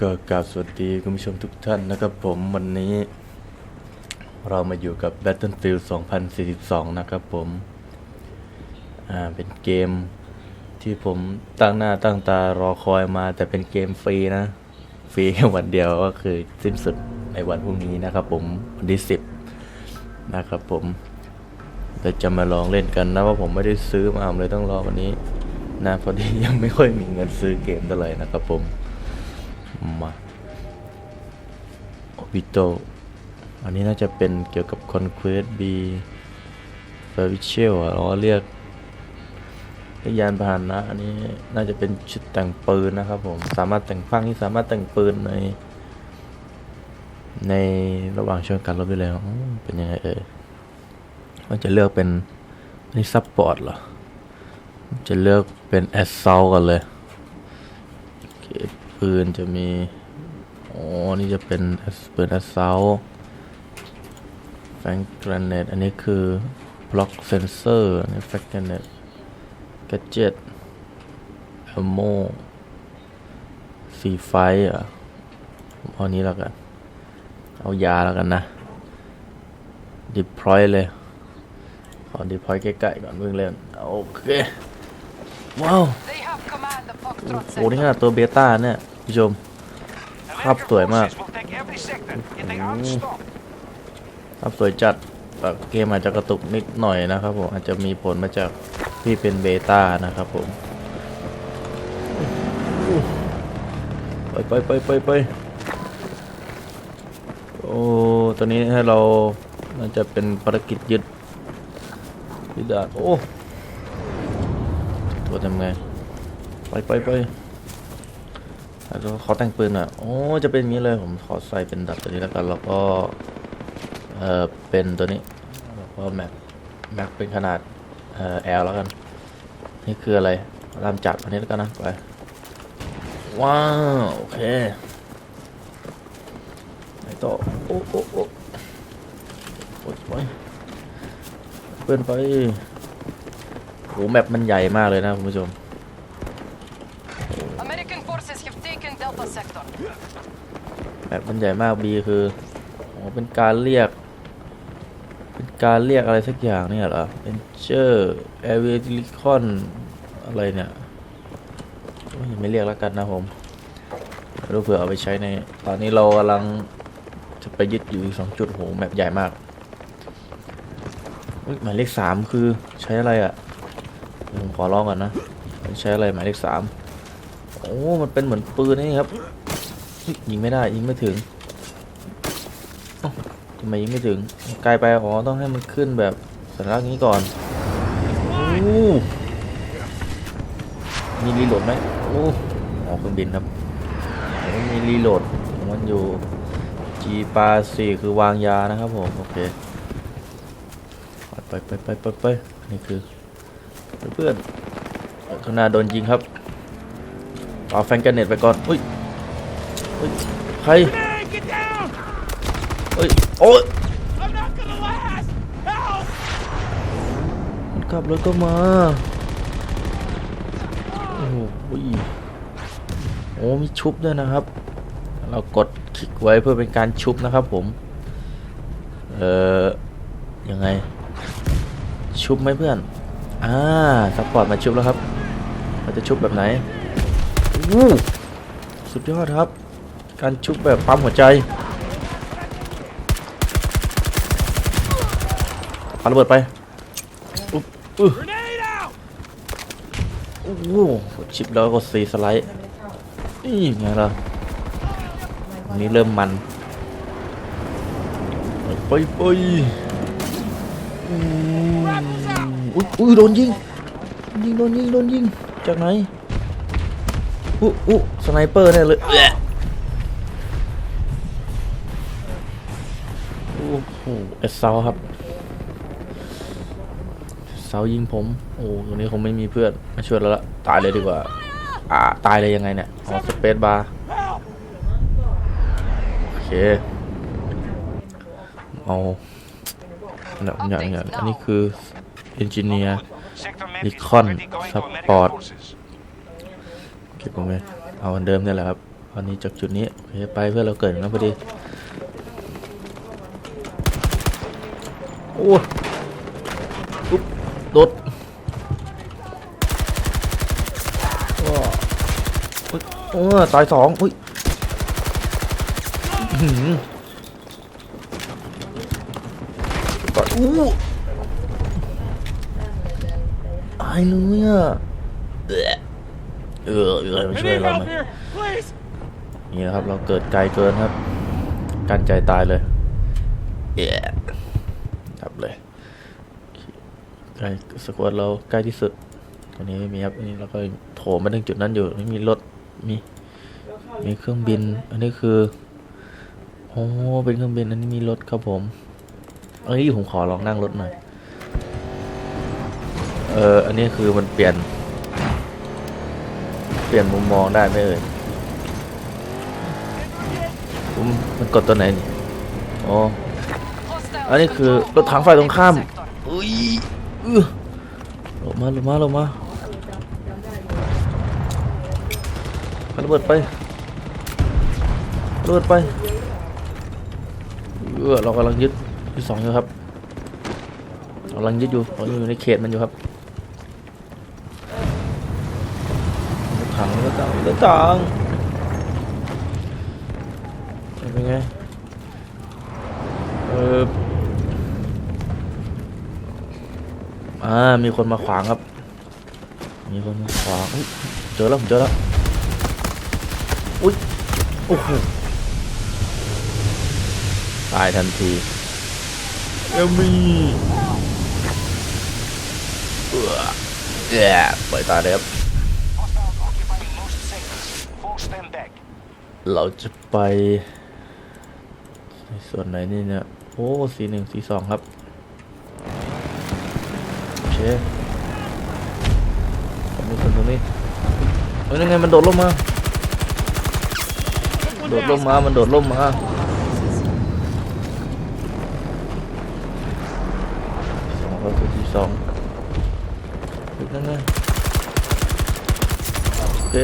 ก็กราบสวัสดีคุณผู้ชมทุกท่านนะครับผมวันนี้ เรามาอยู่กับ Battlefield 2042 นะครับผม อ่า เป็นเกมที่ผมตั้งหน้าตั้งตารอคอยมา แต่เป็นเกมฟรีนะ ฟรีแค่วันเดียวก็คือสิ้นสุดในวันพรุ่งนี้นะครับผม วันที่ 10 นะครับผมเราจะมาลองเล่นกันนะว่าผมไม่ได้ซื้อมาผมเลยต้องรอวันนี้นะพอดียังไม่ค่อยมีเงินซื้อเกมเท่าไหร่นะครับผม มาวิโตอันนี้น่าจะเป็นเกี่ยวกับ Conquest B f e r v i c i a l อะเราเรียกเรียกยานพาหนะ อันนี้น่าจะเป็นชุดแต่งปืนนะครับผม สามารถแต่งพังที่สามารถแต่งปืนใน ในระหว่างช่วงการรบได้แล้วเป็นยังไงเอ่ยมันจะเลือกเป็นนี่ซับพอร์ตเหรอ จะเลือกเป็นแอสซ u ลกันเลย ปืนจะมีอ๋อนี่จะเป็นปืนแอสซลแฟงกรนเนตอันนี้คือบล็อกเซนเซอร์อนนี้แฟงกรนเนตก a จ g e t เอโมสีไฟอะเอานี้แล้วกัน เอายาแล้วกันนะ deploy เลย ขอ deploy ใกล้ๆก่อนเพิ่งเล่น โอเค ว้าว โอ้โหนี่ขนาดตัวเบต้าเนี่ย ผู้ชมภาพสวยมาก Will take every sector and they aren't stopped. ภาพสวยจัดแต่เกมอาจจะกระตุกนิดหน่อยนะครับผมอาจจะมีผลมาจากที่เป็นเบต้านะครับผมไปไปไปไปไปโอ้ตอนนี้ให้เราน่าจะเป็นภารกิจยึดยึดดาดโอ้ตัวทำไงไปไปไป แล้วก็เขาแต่งปืนอะโอ้ จะเป็นนี้เลย ผมขอใส่เป็นดับตัวนี้แล้วกัน แล้วก็ เออเป็นตัวนี้ แล้วก็แม็ก แม็กเป็นขนาด เอ่อ L แล้วกัน นี่คืออะไรรามจับอันนี้แล้วกันนะ ไป ว้าว โอเคไหนต่อโอ้โอ้โอ้โอ้ยไปเพื่อนไปโหแมปมันใหญ่มากเลยนะคุณผู้ชม American forces have taken Delta Sector. แบบมันใหญ่มากบีคืออ๋อเป็นการเรียก เป็นการเรียกอะไรสักอย่างเนี่ยเหรอเป็นเจอร์แอร์เวลิคอนอะไรเนี่ยโอ้ยไม่เรียกแล้วกันนะผมรู้เผื่อเอาไปใช้ใน ตอนนี้เรากำลังจะไปยึดอยู่อีกสองจุดโหแมปใหญ่มากหมายเลขสามคือใช้อะไรอะ่ะผมขอลองก่อนนะ ใช้อะไรหมายเลขสามโอ้ มันเป็นเหมือนปืนนี่ครับ ยิงไม่ได้ยิงไม่ถึงทำไมยิงไม่ถึงไกลไปอ๋อต้องให้มันขึ้นแบบสัญลักษณ์นี้ก่อนอ้มีรีโหลดไหมโอ้อ๋อเครื่องบินครับมีรีโหลดมันอยู่ G ปาสี่คือวางยานะครับผมโอเคไปไปไปไปไปนี่คือเพื่อนข้างหน้าโดนยิงครับเอาแฟนกันเน็ตไปก่อนอุ้ย ใคร Hey, get down! เฮ้ยโอ้ย I'm not gonna last! Help! มันขับรถก็มาโอ้โหโอ้มีชุบด้วยนะครับ เรากดคลิกไว้เพื่อเป็นการชุบนะครับผม เอ่อ ยังไง ชุบไหมเพื่อน อ่าซัพพอร์ตมาชุบแล้วครับ เราจะชุบแบบไหนอู้สุดยอดครับ การชุบแบบปั๊มหัวใจปาระเบิดไปอุ๊บอื้อโอ้โหชิปแล้วก็ซีสไลด์นี่ไงล่ะอันนี้เริ่มมันไปไปอุ้ยอุ้ยโดนยิงยิงโดนยิงโดนยิงจากไหนอุ๊อุ๊สไนเปอร์แน่เลย เสเซาครับเสายิงผม โอ้ตรงนี้คงไม่มีเพื่อนมาช่วยแล้วละตายเลยดีกว่า อ่า ตายเลยยังไงเนี่ยอ๋อสเปซบาร์โอเคเอาอันดับอย่างอย่างอันนี้คือเอนจิเนียร์ Sector map Recon is already going to support. American forces. เก็บผมไหมเอาอันเดิมนี่แหละครับตอนนี้จากจุดนี้โอเคไปเพื่อเราเกิดแล้วพอดี โอ้อุ๊บโดดว้าอุ๊ยโอ้ตายสองอุ้ยอื้อหือตายอู้ตายเลยอะเอื้อเออเออมา I ช่วย need เราห help น่อย here, please. นี่นะครับ เราเกิดไกลเกินครับ กันใจตายเลยเอ๊ะดับเลย ใกล้สกวตเราใกล้ที่สุดตอนนี้ไม่มีครับอันนี้เราก็โถมมาถึงจุดนั้นอยู่ไม่มีรถมีมีเครื่องบิน อันนี้คือโอ้เป็นเครื่องบินอันนี้มีรถครับผมเอ้ยผมขอลองนั่งรถหน่อยเอออันนี้คือมันเปลี่ยน เปลี่ยนมุมมองได้ไหมเอ่ยผมมันกดตัวไหนนี่อ๋ออันนี้คือรถถังฝ่ายตรงข้ามอุ้ย เออลงมาลงมาลงมาระเบิดไประเบิดไปเออเรากำลังยึดที่สองอยู่ครับกำลังยึดอยู่เราอยู่ในเขตมันอยู่ครับถังรถถังรถถังเป็นไง เออ อ่า มีคนมาขวางครับ มีคนมาขวางอุ๊ยเจอแล้วผมเจอแล้ว อุ้ย โอ้โห ตายทันที เอลมีเออแย่ปล่อยตายเลยครับ Hostiles occupying most sectors. Full stem deck. เราจะไป ในส่วนไหนนี่เนี่ย โอ้สีหนึ่งสีสองครับโอเค ตรงนี้ตรงนี้เฮ้ยยังไงมันโดดลงมมา โดดลงมมา มันโดดลงมมาสองครับสีสองถึงนั่นไงโอเค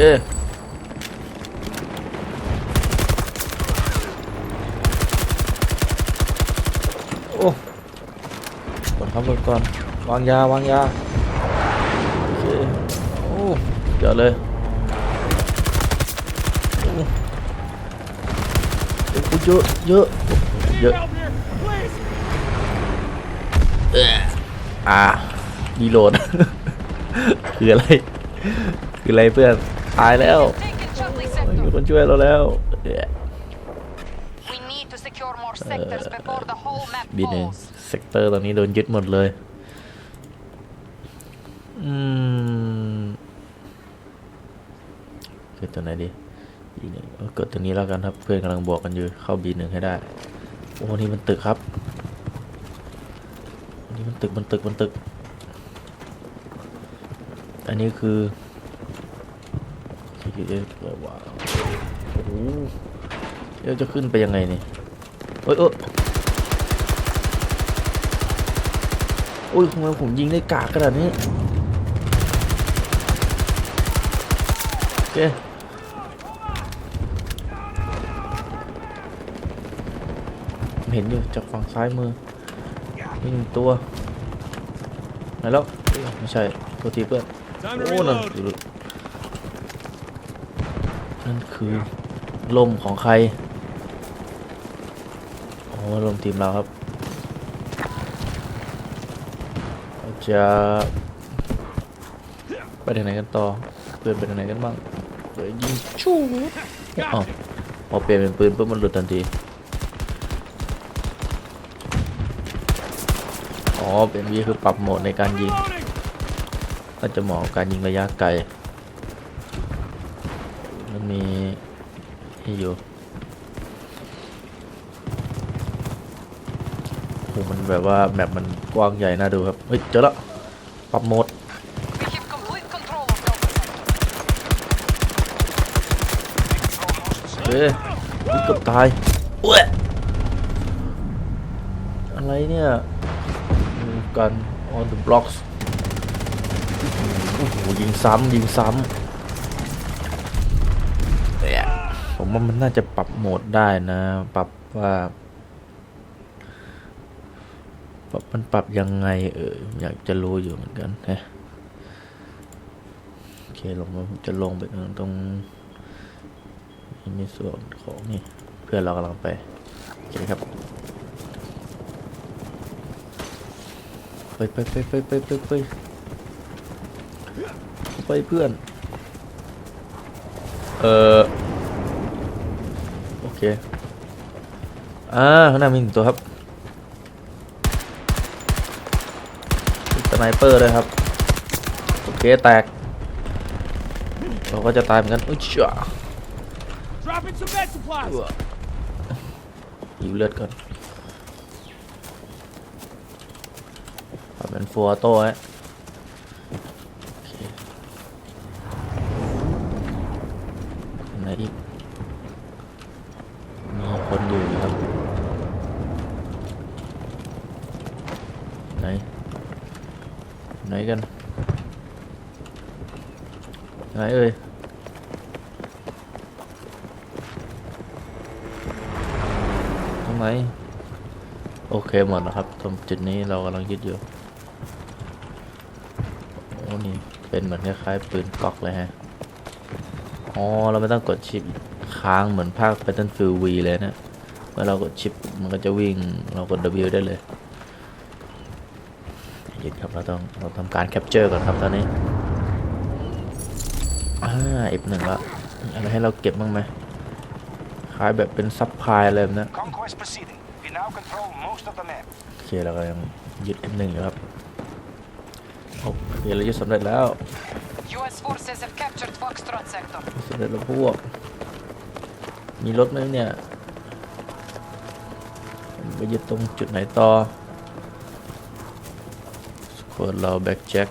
โอ้กดครับก่อน วางยาวางยาโอเคโอ้เดี๋ยวเลยโอ้โอ้เยอะเยอะ Need เยอะ help here, please. อ่าดีโหลด คืออะไร คืออะไรเพื่อนตายแล้ว Taking Charlie ไม่มี sector. คนช่วยเราแล้วเอ๊ะ We need to secure more sectors before the whole map บีหนึ่ง falls. เซกเตอร์ตอนนี้โดนยึดหมดเลย อืมเกิดตัวไหนดีบีหนึ่ง เกิดตัวนี้แล้วกันครับ เพื่อนกำลังบวกกันอยู่เข้าบีหนึ่งให้ได้โอ้นี่มันตึกครับอันนี่มันตึกมันตึกมันตึก อันนี้คือเอ๊ว้าวโอ้โหเดี๋ยวจะขึ้นไปยังไงนี่เอ้ยเอ้ยโอ้ยทำไมผมยิงได้กากขนาดนี้โอเคผม เห็นอยู่จากฝั่งซ้ายมือมีหนึ่งตัวไหนแล้วเอ้ยไม่ใช่ตัวทีเพื่อน Time โอ้ to นั่น reload. คือนั่นคือลมของใครโอ้ลมทีมเราครับเราจะไปทางไหนกันต่อเพื่อนไปทางไหนกันบ้างเดี๋ยวยิงชูอ๋อพอเปลี่ยนเป็นปืนปุ๊บมันหลุดทันที อ๋อเป็นวีคือปรับโหมดในการยิง ก็จะเหมาะกับการยิงระยะไกล มันมีให้อยู่โหมันแบบว่าแมปมันกว้างใหญ่น่าดูครับ เฮ้ย เจอแล้วปรับโหมดเฮ้ยเกือบตายเว้ยอะไรเนี่ย กัน on the blocks โอ้โหยิงซ้ำยิงซ้ำเนี่ยผมผมว่ามันน่าจะปรับโหมดได้นะ ปรับว่าปรับมันปรับยังไงเอออยากจะรู้อยู่เหมือนกันฮะโอเคลงมาผมจะลงไปตรงในส่วนของนี่ เพื่อนเรากำลังไปโอเคครับ ไปไปไปไปไปไปไปไปเพื่อน เออโอเค อ่าข้างหน้ามีหนึ่งตัวครับสไนเปอร์เลยครับ โอเค แตก เราก็จะตายเหมือนกันอุ้ยเจ้า Dropping some med supplies. หิวเลือดก่อนปรับ เป็นฟัวโต้ฮะไหนอีกมีคนอยู่ครับ ไหน ไหนกันไหนเอ่ยตรงไหน โอเคหมดนะครับตรงจุดนี้เรากำลังยึดอยู่ โอ้นี่ เป็นเหมือนคล้ายๆปืนก๊อกเลยฮะ อ๋อ เราไม่ต้องกดชิปค้างเหมือนภาค Battlefield V เลยนะ เมื่อเรากดชิปมันก็จะวิ่ง เรากด W ได้เลยยึดครับ เราต้อง เราทำการแคปเจอร์ก่อนครับตอนนี้ อ่าอีกหนึ่งละอะไรให้เราเก็บบ้างไหมคล้ายแบบเป็นซับพลายอะไรแบบนั้น Conquest proceeding. We now control most of the map. โอเคเราก็ยังยึด M1 อยู่ครับ โอเคเรายึดสำเร็จแล้ว U.S. forces have captured Foxtrot sector. สำเร็จแล้วพวก มีรถไหมเนี่ยไปยึดตรงจุดไหนต่อสควอตเราแบ็กแจ็ค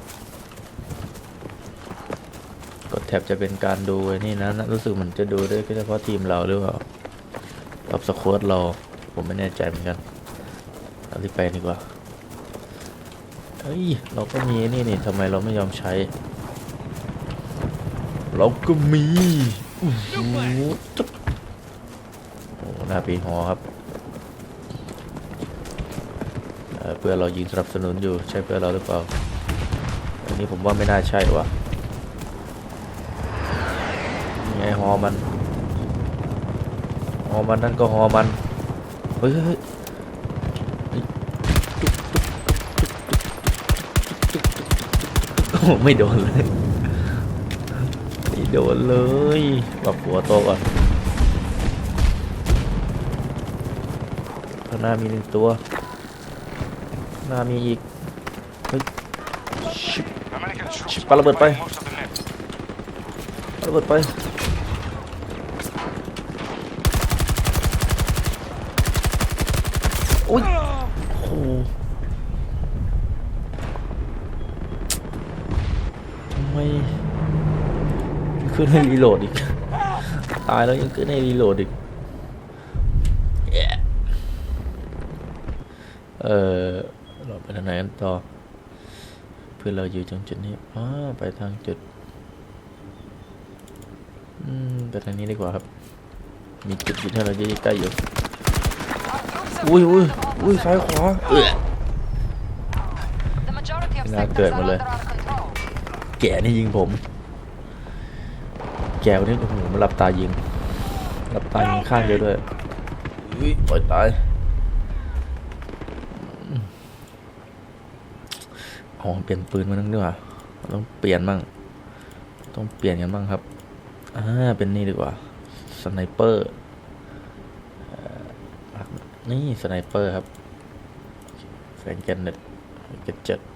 กดแท็บจะเป็นการดูไอ้นี่นะรู้สึกเหมือนจะดูได้แค่เฉพาะทีมเราหรือเปล่ากับสควอตเรา ผมไม่แน่ใจเหมือนกันเอาที่ไปดีกว่า เฮ้ย เราก็มีนี่นี่ทำไมเราไม่ยอมใช้ เราก็มีโอ้โหหน้าปีหอครับเเพื่อเรายิงสนับสนุนอยู่ใช่เพื่อเราหรือเปล่า อันนี้ผมว่าไม่น่าใช่วะยังไงหอมัน หอมันนั่นก็หอมัน เฮ้ยเฮ้ยเฮ้ยโอ้โห ไม่โดนเลยไม่โดนเลยปรับหัวโตก่อนข้างหน้ามีหนึ่งตัวหน้ามีอีกเฮ้ยชิบ American troops Para occupying berpai. most of the map. ระเบิดไป โอ้ยโอ้โหทำ ไม่ขึ้นให้รีโหลดอีก ตายแล้วยังขึ้นให้รีโหลดอีก เออเราไปทางไหนกันต่อ เพื่อเราอยู่ตรงจุดนี้อ๋อไปทางจุด อืมไปทางนี้ดีกว่าครับ มีจุดอยู่ที่เราจะใกล้อยู่ อุ้ยอุ้ยอุ้ยซ้ายขวาเออ The majority of งานเกิดมาเลย กนี่ยิงผม แกวันนี้โอ้โหมันรับตายิงรับตายิงข้างเดียวด้วยอุ้ยปล่อยตายอืมอ๋อเปลี่ยนปืนมานั่งดีกว่าต้องเปลี่ยนบ้างต้องเปลี่ยนกันบ้างครับอ่าเป็นนี่ดีกว่าสไนเปอร์เอ่อนี่สไนเปอร์ครับแฟนกันเน็ตเก็ตเจ็ดโอเ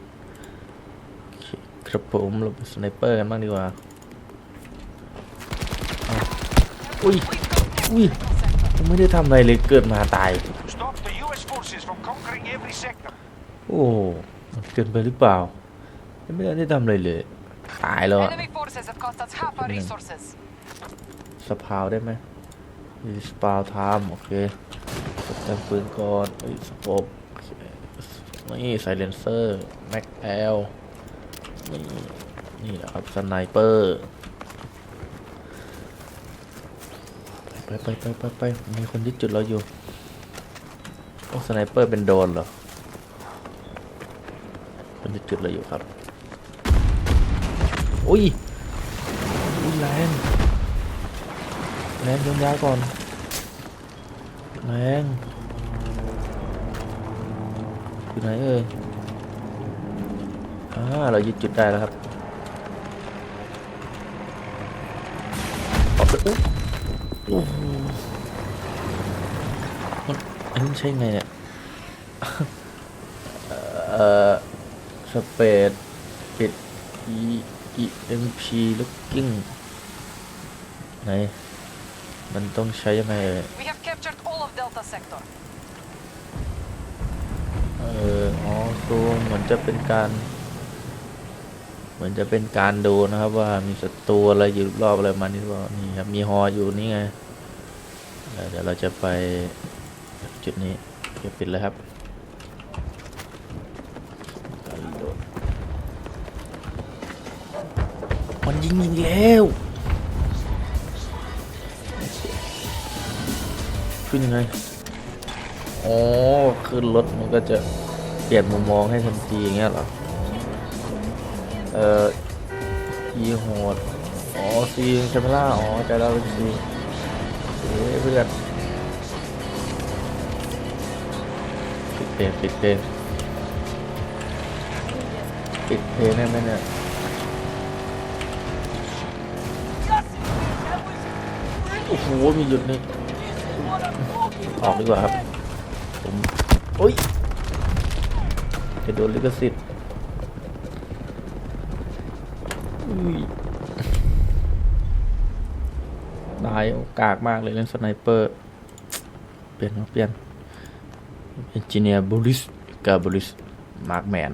คครับผมเราเป็นสไนเปอร์กันบ้างดีกว่าอ้าวอุ้ย อุ้ยผมไม่ได้ทำอะไรเลยเกิดมาตาย Stop the U.S. forces from conquering every sector. โอ้มันเกินไปหรือเปล่ายังไม่ได้ทำอะไรเลย ตายแล้วอะ Enemy forces have cost us half our Mm. resources. สปาวได้ไหมรีสปาวไทม์โอเคกดแต่งปืนก่อนเอ้ยสโคปโอเคนี่ไซเลนเซอร์ แม็กแอล นี่ นี่แหละครับสไนเปอร์ไปไปไปไปไปมีคนยึดจุดเราอยู่ โอ้สไนเปอร์เป็นโดนเหรอ คนยึดจุดเราอยู่ครับ อุ้ย อุ้ยแรงแรงยนยาก่อนแรงอยู่ไหนเอ่ย เรายึดจุดได้แล้วครับออกไปอุ๊ยโอ้โหมันอันนี้ใช่ไงเนี่ย เอ่อ สเปดปิด E E M P looking ไหน มันต้องใช้ยังไงเอ่ย We have captured all of Delta Sector. เออ อ๋อซูมเหมือนจะเป็นการ เหมือนจะเป็นการดูนะครับ ว่ามีศัตรูอะไรอยู่รอบอะไรมานี่ว่านี่ครับมีฮออยู่นี่ไงเดี๋ยวเราจะไปจุดนี้เดี๋ยวปิดเลยครับการโหลดมันยิงยิงแล้วขึ้นยังไงอ๋อขึ้นรถมันก็จะเปลี่ยนมุมมองให้ทันทีอย่างเงี้ยเหรอ เอ่อทีโหดอ๋อซีแคมเมล่าอ๋อใจเราเป็นซีเฮ้ยเพื่อนปิดเพลงปิดเพลงปิดเพลงได้ไหมเนี่ยโอ้โหมีหยุดนี่ออกดีกว่าครับผมโอ้ยจะโดนลิขสิทธิ์อุ้ย ตายโอกากมากเลยเล่นสไนเปอร์ เปลี่ยนเปลี่ยนเอนจิเนียร์บูริสกับบูริสมาร์กแมน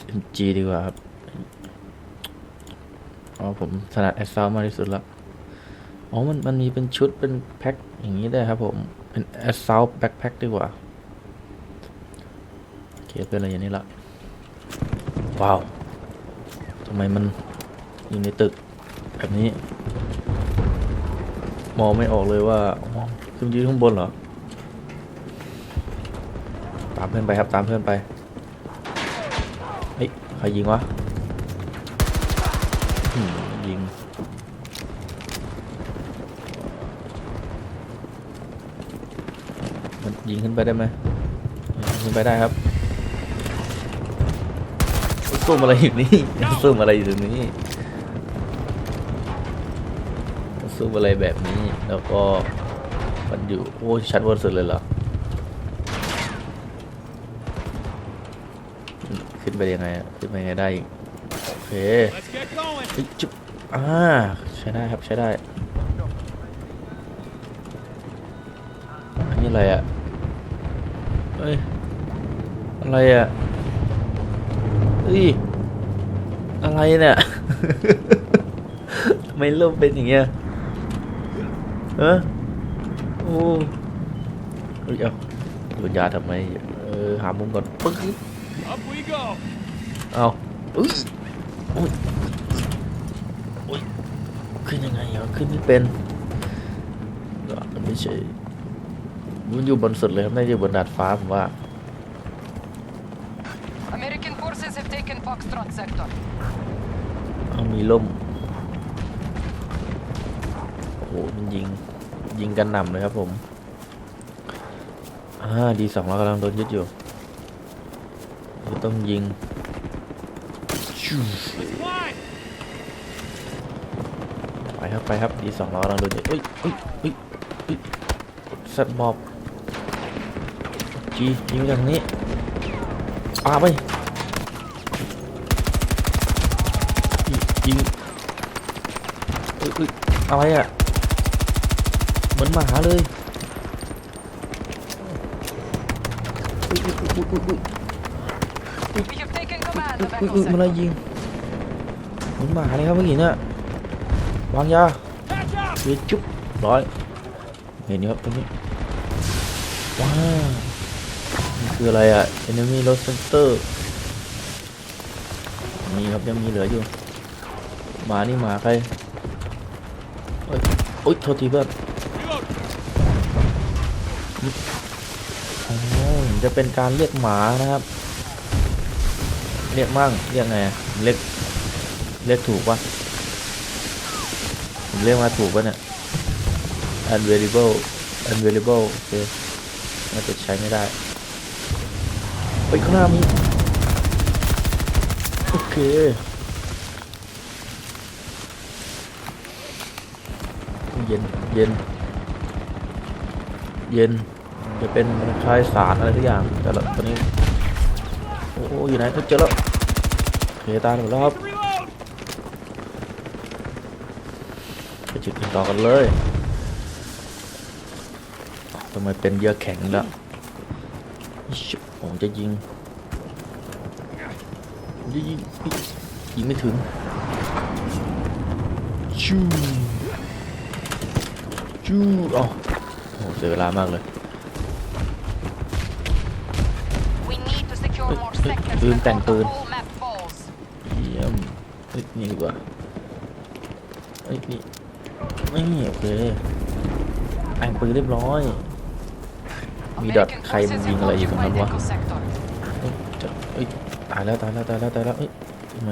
SMG ดีกว่าครับอ๋อผมถนัดแอสซาวมากที่สุดละอ๋อมันมันมีเป็นชุดเป็นแพ็คอย่างนี้ได้ครับผม เป็น assault backpack ดีกว่า โอเคเป็นอะไรอย่างนี้ละ ว้าวทำไมมันอยู่ในตึกแบบนี้ มองไม่ออกเลยว่าขึ้นยืนข้างบนเหรอ ตามเพื่อนไปครับตามเพื่อนไปเฮ้ยใครยิงวะยิงมันยิงขึ้นไปได้ไหมยิงขึ้นไปได้ครับ ซุ่มอะไรอยู่นี่ซุ่มอะไรอยู่ตรงนี้ซุ่มอะไรแบบนี้ แล้วก็มันอยู่โอ้ชั้นบนสุดเลยเหรอขึ้นไปยังไงขึ้นไปยังไงได้อีกโอเคเฮ้ยจุ๊บอ่าใช้ได้ครับใช้ได้อันนี้อะไรอะเฮ้ยอะไรอะ ฮ้ย อะไรเนี่ยทำไมเริ่มเป็นอย่างเงี้ยเออโอ้เฮ้ยเอาโยนยาทำไม เออ หามุมก่อนปึ๊ก Up we go. เอาอุ้ยอุ้ยอุ้ยขึ้นยังไงอะขึ้นไม่เป็นก็มันไม่ใช่มันอยู่บนสุดเลยครับไม่ได้อยู่บนดาดฟ้าผมว่า American forces have taken Foxtrot Sector. เอามีล่ม โอ้โหมันยิง ยิงกันหนำเลยครับผม อ่า ดีสองเรากำลังโดนยึดอยู่เราต้องยิง ไปครับ ไปครับ ดีสองเรากำลังโดนยึดเอ้ยเอ้ยเอ้ยเอ้ยสัตว์บอบจียิงจากนี้ปาไป ยิงยิงเอ้ยเอ้ยอะไรอะ เหมือนหมาเลยอุ๊ยอุ๊ยอุ๊ยอุ๊ยอุ๊ย We have taken command อุ๊ย of อุ๊ย Echo อุ๊ยมันอะไร Sector. ยิงเหมือนหมาเลยครับเมื่อกี้เนี่ยวางยา Catch up. เฮ้ยจุ๊บร้อยเห็นนี่ครับตรงนี้ว้าวนี่คืออะไรอะ enemy lost center มีครับยังมีเหลืออยู่ หมานี่หมาใครเอ้ยโอ๊ยโทษทีเพื่อนจะเป็นการเรียกหมานะครับ เรียกมั่งเรียกไงเรียกเรียกถูกปะผมเรียกมาถูกปะเนี่ย unvariable unvariable โอเคน่าจะใช้ไม่ได้ไปข้างหน้ามีโอเค ย็น เย็น เย็น จะเป็นคล้ายสารอะไรทุกอย่าง แต่ละตอนนี้ โอ้อยู่ไหนก็เจอแล้วเคตาหมดแล้วครับไปจุดกันต่อกันเลยทำไมเป็นเยื่อแข็งแล้วผมจะยิงยิงยิงไม่ถึงชู ชูอ๋อโอ้เสียเวลามากเลย We need to secure more Ui, ui, sectors ui, before tàn the tường. whole map falls. เยี่ยมเฮ้ยนี่ดีกว่าเฮ้ยนี่ไม่โอเคอ่านปืนเรียบร้อย มีดอท American ใครมัน forces ยิงอะไรอยู่ตรง occupy นั้นวะ Echo sector. เอ้ยจะเอ้ยตายแล้วตายแล้วตายแล้วตายแล้วเอ้ยทำไม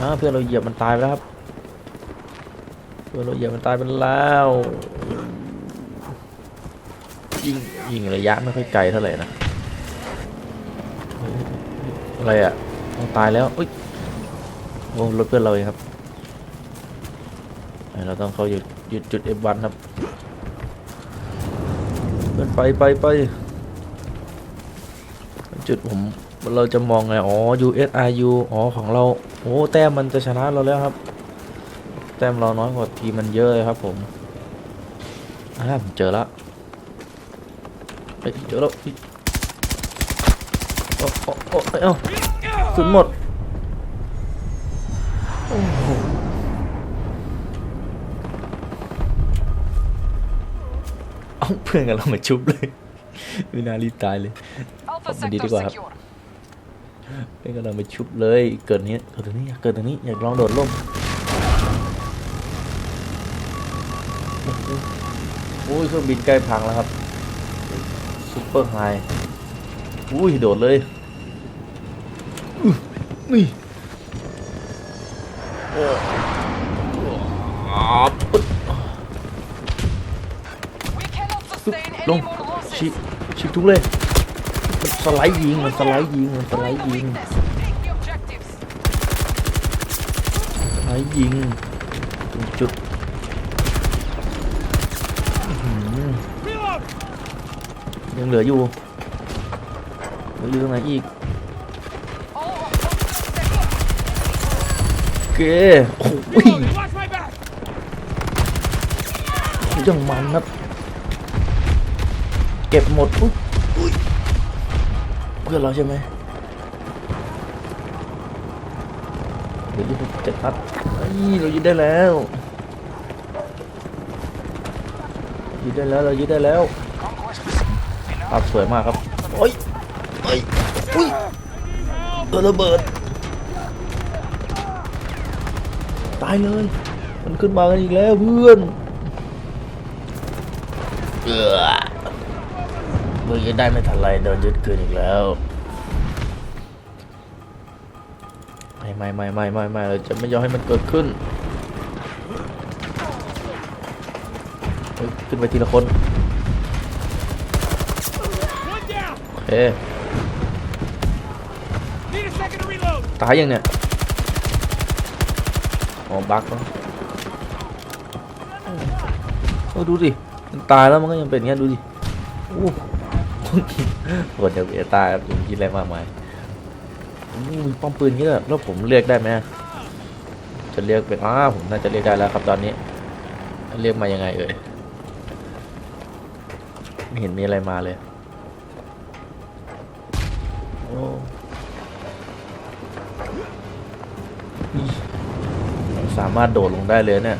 อ้าวเพื่อนเราเหยียบมันตายไปแล้วครับ เพื่อนเราเหยียบมันตายไปแล้วยิงยิงระยะไม่ค่อยไกลเท่าไหร่นะเฮ้ยอะไรอะต้องตายแล้วเอ้ยโอ้รถเพื่อนเราเองครับเอ้ยเราต้องเข้าหยุดหยุดจุด F1 ครับเพื่อนไปไปไปจุดผมเราจะมองไง อ๋อ USRU อ๋อ ของเรา โอ้ แต้มมันจะชนะเราแล้วครับ แต้มเราน้อยกว่าทีมันเยอะเลยครับผมอ่าผมเจอแล้วเฮ้ยเจอแล้วโอ้โอ้โอ้เอ้ยเอ้าสุดหมดโอ้โหเอาเพื่อนกันเรามาชุบเลยวินารีตายเลย Alpha Không, mình đi sector đi qua hả? secure. เพื่อนกำลังไปชุบเลยเกิดนี้เกิดตรงนี้อยากเกิดตรงนี้อยากลองโดดร่ม อ้ยเครื่องบินใกล้พังแล้วครับซุปเปอร์ไฮอุ้ยโดดเลยอื้อนี่โอ้อ่าปึ๊ด We cannot ปึ๊บ sustain ล any ง more ชิ losses. ชิทุกเลยมันสไลด์ยิงมันสไลด์ยิงมันสไล Find ด์ the ยิง weakness. Take the objectives. ไอ้ยิงตรงจุดอื้อหือ Reload. ยังเหลืออยู่เหลือยู่ตรงไหนอีกเคโอ้โห Reloading. Watch my back. ยังมันครับ เก็บหมดอุ๊ยอุ๊ยเพื่อนเราใช่ไหมเดี๋ยวยี่สิบเจ็ดนัดเฮ้ยเรายึดได้แล้วยึดได้แล้วเรายึดได้แล้ว ภาพสวยมากครับโอ้ยโอ้ยอุ้ยเออระเบิด ตายเลย มันขึ้นมากันอีกแล้วเพื่อนเออมึงยังได้ไม่ทันไรโดนยึดคืนอีกแล้วไม่ไม่ไม่ไม่ไม่ไม่เราจะไม่ยอมให้มันเกิดขึ้นเฮ้ยขึ้นไปทีละคน down. โอตายยังเนี่ยอ๋อบั๊กแล้วโอ้ดูดิมันตายแล้วมันก็ยังเป็นอย่างเงี้ยดูดิโอ้คนจะเบียตายครับผมคิดอะไรมากมายมีป้อมปืนนี้ด้วยแล้วผมเรียกได้ไหมจะเรียกเป็นอ้าผมน่าจะเรียกได้แล้วครับตอนนี้เรียกมายังไงเอ่ยไม่เห็นมีอะไรมาเลยามารถโดดลงได้เลยเนี่ย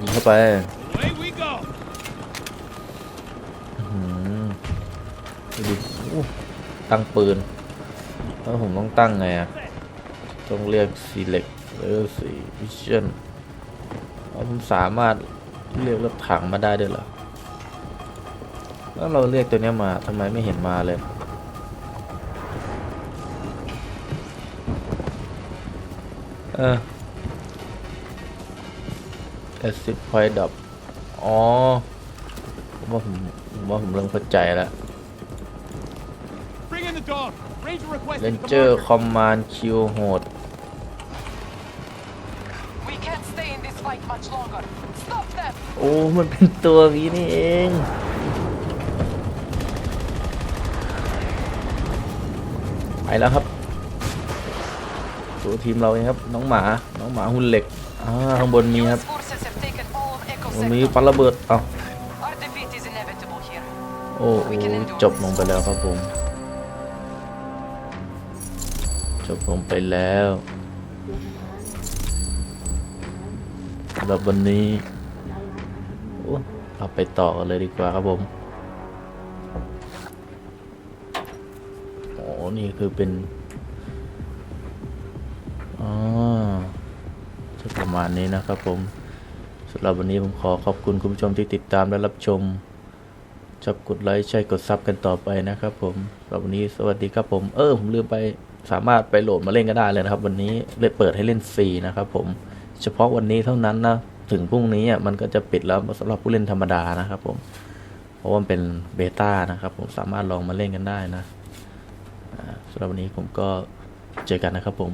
ยิงเข้าไป Away we go. อื้อหือดูดิอู้ตั้งปืนแล้วผมต้องตั้งไงอะต้องเรียก select หรือ vision อ๋อผมสามารถเรียกรถถังมาได้ด้วยเหรอแล้วเราเรียกตัวเนี้ยมาทำไมไม่เห็นมาเลย เออ acid point ดับ อ๋อ ผมว่าผมผมว่าผมเริ่มเข้าใจแล้ว Bring in the dog. Ranger requested. Ranger commander. Command Q โหด We can't stay in this fight much longer. Stop them! โอ้ มันเป็นตัวนี้นี่เอง ไปแล้วครับตัว ทีมเราเองครับ น้องหมา น้องหมาหุ่นเหล็กอ่าข้างบนมีครับมีปันระเบิดเอาโอ้โหจบลงไปแล้วครับผม จบลงไปแล้วสำหรับวันนี้โอ้เราไปต่อกันเลยดีกว่าครับผมโอ้นี่คือเป็น มาณนี้นะครับผมสำหรับวันนี้ผมขอขอบคุณคุณผู้ชมที่ติดตามและรับชมชอบกดไลค์ใช่กดซับกันต่อไปนะครับผมสำหรับวันนี้สวัสดีครับผมเออผมลืมไปสามารถไปโหลดมาเล่นก็ได้เลยนะครับ วันนี้เลยเปิดให้เล่นฟรีนะครับผมเฉพาะวันนี้เท่านั้นนะถึงพรุ่งนี้อะมันก็จะปิดแล้วสำหรับผู้เล่นธรรมดานะครับผมเพราะว่ามันเป็นเบต้านะครับผมสามารถลองมาเล่นกันได้นะสำหรับวันนี้ผมก็เจอกันนะครับผม